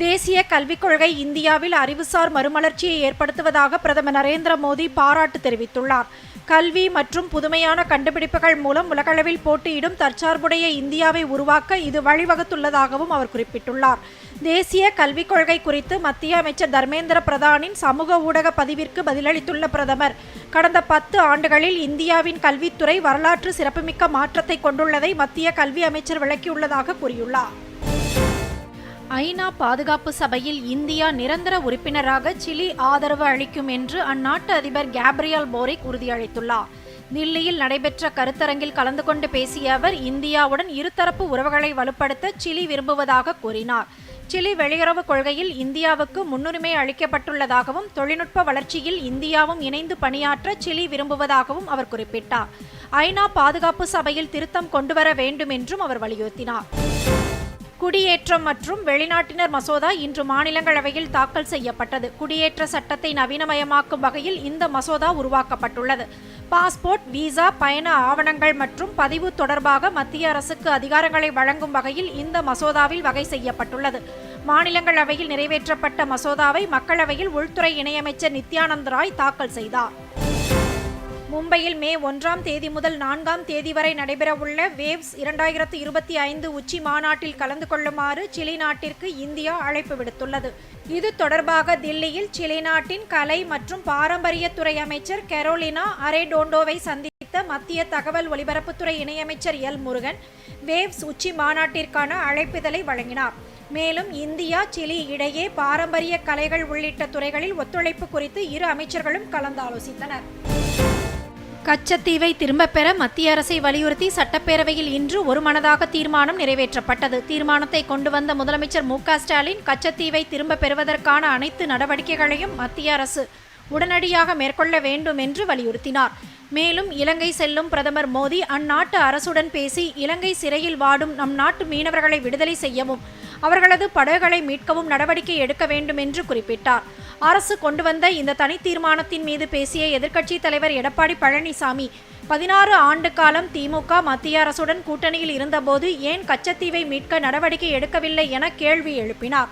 தேசிய கல்விக் கொள்கை இந்தியாவில் அறிவுசார் மறுமலர்ச்சியை ஏற்படுத்துவதாக பிரதமர் நரேந்திர மோடி பாராட்டு தெரிவித்துள்ளார். கல்வி மற்றும் புதுமையான கண்டுபிடிப்புகள் மூலம் உலகளவில் போட்டியிடும் தற்சார்புடைய இந்தியாவை உருவாக்க இது வழிவகுத்துள்ளதாகவும் அவர் குறிப்பிட்டுள்ளார். தேசிய கல்விக் கொள்கை குறித்து மத்திய அமைச்சர் தர்மேந்திர பிரதானின் சமூக ஊடக பதிவிற்கு பதிலளித்துள்ள பிரதமர் கடந்த பத்து ஆண்டுகளில் இந்தியாவின் கல்வித்துறை வரலாற்று சிறப்புமிக்க மாற்றத்தை கொண்டுள்ளதை மத்திய கல்வி அமைச்சர் விளக்கியுள்ளதாக கூறியுள்ளார். ஐநா பாதுகாப்பு சபையில் இந்தியா நிரந்தர உறுப்பினராக சிலி ஆதரவு அளிக்கும் என்று அந்நாட்டு அதிபர் கேப்ரியல் போரிக் உறுதியளித்துள்ளார். தில்லியில் நடைபெற்ற கருத்தரங்கில் கலந்து கொண்டு பேசிய அவர் இந்தியாவுடன் இருதரப்பு உறவுகளை வலுப்படுத்த சிலி விரும்புவதாக கூறினார். சிலி வெளியுறவு கொள்கையில் இந்தியாவுக்கு முன்னுரிமை அளிக்கப்பட்டுள்ளதாகவும் தொழில்நுட்ப வளர்ச்சியில் இந்தியாவும் இணைந்து பணியாற்ற சிலி விரும்புவதாகவும் அவர் குறிப்பிட்டார். ஐநா பாதுகாப்பு சபையில் திருத்தம் கொண்டுவர வேண்டும் என்றும் அவர் வலியுறுத்தினார். குடியேற்றம் மற்றும் வெளிநாட்டினர் மசோதா இன்று மாநிலங்களவையில் தாக்கல் செய்யப்பட்டது. குடியேற்ற சட்டத்தை நவீனமயமாக்கும் வகையில் இந்த மசோதா உருவாக்கப்பட்டுள்ளது. பாஸ்போர்ட் விசா பயண ஆவணங்கள் மற்றும் பதிவு தொடர்பாக மத்திய அரசுக்கு அதிகாரங்களை வழங்கும் வகையில் இந்த மசோதாவில் வகை செய்யப்பட்டுள்ளது. மாநிலங்களவையில் நிறைவேற்றப்பட்ட மசோதாவை மக்களவையில் உள்துறை இணையமைச்சர் நித்யானந்த் ராய் தாக்கல் செய்தார். மும்பையில் மே ஒன்றாம் தேதி முதல் நான்காம் தேதி வரை நடைபெறவுள்ள வேவ்ஸ் இரண்டாயிரத்து இருபத்தி ஐந்து உச்சி மாநாட்டில் கலந்து கொள்ளுமாறு சிலி நாட்டிற்கு இந்தியா அழைப்பு விடுத்துள்ளது. இது தொடர்பாக தில்லியில் சிலி நாட்டின் கலை மற்றும் பாரம்பரியத்துறை அமைச்சர் கெரோலினா அரேடோண்டோவை சந்தித்த மத்திய தகவல் ஒலிபரப்புத்துறை இணையமைச்சர் எல் முருகன் வேவ்ஸ் உச்சி மாநாட்டிற்கான அழைப்பிதழை வழங்கினார். மேலும் இந்தியா சிலி இடையே பாரம்பரிய கலைகள் உள்ளிட்ட துறைகளில் ஒத்துழைப்பு குறித்து இரு அமைச்சர்களும் கலந்தாலோசித்தனர். கச்சத்தீவை திரும்பப் பெற மத்திய அரசை வலியுறுத்தி சட்டப்பேரவையில் இன்று ஒருமனதாக தீர்மானம் நிறைவேற்றப்பட்டது. தீர்மானத்தை கொண்டு வந்த முதலமைச்சர் மு ஸ்டாலின் கச்சத்தீவை திரும்பப் பெறுவதற்கான அனைத்து நடவடிக்கைகளையும் மத்திய அரசு உடனடியாக மேற்கொள்ள வேண்டும் என்று வலியுறுத்தினார். மேலும் இலங்கை செல்லும் பிரதமர் மோடி அந்நாட்டு அரசுடன் பேசி இலங்கை சிறையில் வாடும் நம் நாட்டு மீனவர்களை விடுதலை செய்யவும் அவர்களது படகுகளை மீட்கவும் நடவடிக்கை எடுக்க வேண்டும் என்று குறிப்பிட்டார். அரசு கொண்டு வந்த இந்த தனி தீர்மானத்தின் மீது பேசிய எதிர்க்கட்சித் தலைவர் எடப்பாடி பழனிசாமி பதினாறு ஆண்டு காலம் திமுக மத்திய அரசுடன் கூட்டணியில் இருந்தபோது ஏன் கச்சத்தீவை மீட்க நடவடிக்கை எடுக்கவில்லை என கேள்வி எழுப்பினார்.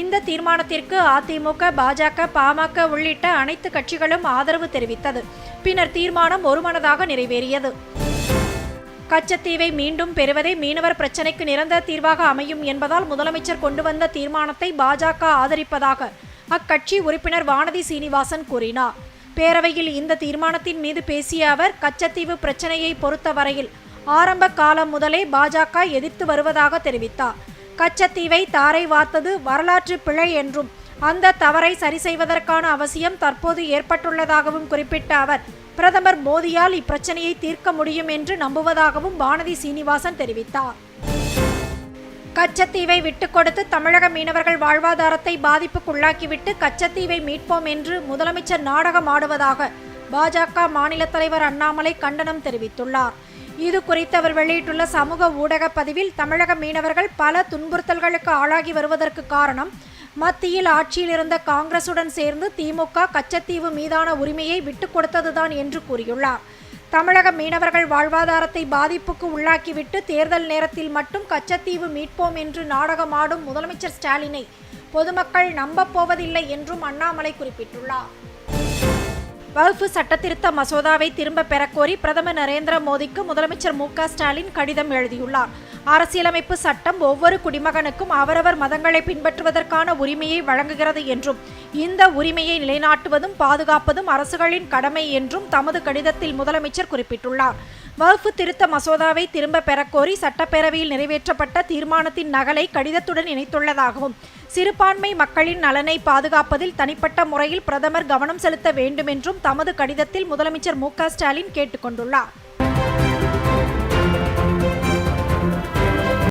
இந்த தீர்மானத்திற்கு அதிமுக பாஜக பாமக உள்ளிட்ட அனைத்து கட்சிகளும் ஆதரவு தெரிவித்தது. பின்னர் தீர்மானம் ஒருமனதாக நிறைவேறியது. கச்சத்தீவை மீண்டும் பெறுவதே மீனவர் பிரச்சினைக்கு நிரந்தர தீர்வாக அமையும் என்பதால் முதலமைச்சர் கொண்டு வந்த தீர்மானத்தை பாஜக ஆதரிப்பதாக அக்கட்சி உறுப்பினர் வானதி சீனிவாசன் கூறினார். பேரவையில் இந்த தீர்மானத்தின் மீது பேசிய அவர் கச்சத்தீவு பிரச்சனையை பொறுத்தவரையில் ஆரம்ப காலம் முதலே பாஜக எதிர்த்து வருவதாக தெரிவித்தார். கச்சத்தீவை தாரை வார்த்தது வரலாற்று பிழை என்றும் அந்த தவறை சரி செய்வதற்கான அவசியம் தற்போது ஏற்பட்டுள்ளதாகவும் குறிப்பிட்ட அவர் பிரதமர் மோடியால் இப்பிரச்சனையை தீர்க்க முடியும் என்று நம்புவதாகவும் வானதி சீனிவாசன் தெரிவித்தார். கச்சத்தீவை விட்டுக் கொடுத்து தமிழக மீனவர்கள் வாழ்வாதாரத்தை பாதிப்புக்குள்ளாக்கிவிட்டு கச்சத்தீவை மீட்போம் என்று முதலமைச்சர் நாடகம் ஆடுவதாக பாஜக மாநில தலைவர் அண்ணாமலை கண்டனம் தெரிவித்துள்ளார். இது குறித்து அவர் வெளியிட்டுள்ள சமூக ஊடக பதிவில் தமிழக மீனவர்கள் பல துன்புறுத்தல்களுக்கு ஆளாகி வருவதற்கு காரணம் மத்தியில் ஆட்சியில் இருந்த காங்கிரசுடன் சேர்ந்து திமுக கச்சத்தீவு மீதான உரிமையை விட்டுக் கொடுத்ததுதான் என்று கூறியுள்ளார். தமிழக மீனவர்கள் வாழ்வாதாரத்தை பாதிப்புக்கு உள்ளாக்கிவிட்டு தேர்தல் நேரத்தில் மட்டும் கச்சத்தீவு மீட்போம் என்று நாடகமாடும் முதலமைச்சர் ஸ்டாலினை பொதுமக்கள் நம்பப் போவதில்லை என்றும் அண்ணாமலை குறிப்பிட்டுள்ளார். வகுப்பு சட்டத்திருத்த மசோதாவை திரும்ப பெறக்கோரி பிரதமர் நரேந்திர மோடிக்கு முதலமைச்சர் மு ஸ்டாலின் கடிதம் எழுதியுள்ளார். அரசியலமைப்பு சட்டம் ஒவ்வொரு குடிமகனுக்கும் அவரவர் மதங்களை பின்பற்றுவதற்கான உரிமையை வழங்குகிறது என்றும் இந்த உரிமையை நிலைநாட்டுவதும் பாதுகாப்பதும் அரசுகளின் கடமை என்றும் தமது கடிதத்தில் முதலமைச்சர் குறிப்பிட்டுள்ளார். வகுப்பு திருத்த மசோதாவை திரும்ப பெறக்கோரி சட்டப்பேரவையில் நிறைவேற்றப்பட்ட தீர்மானத்தின் நகலை கடிதத்துடன் இணைத்துள்ளதாகவும் சிறுபான்மை மக்களின் நலனை பாதுகாப்பதில் தனிப்பட்ட முறையில் பிரதமர் கவனம் செலுத்த வேண்டும் என்றும் தமது கடிதத்தில் முதலமைச்சர் மு ஸ்டாலின் கேட்டுக்கொண்டுள்ளார்.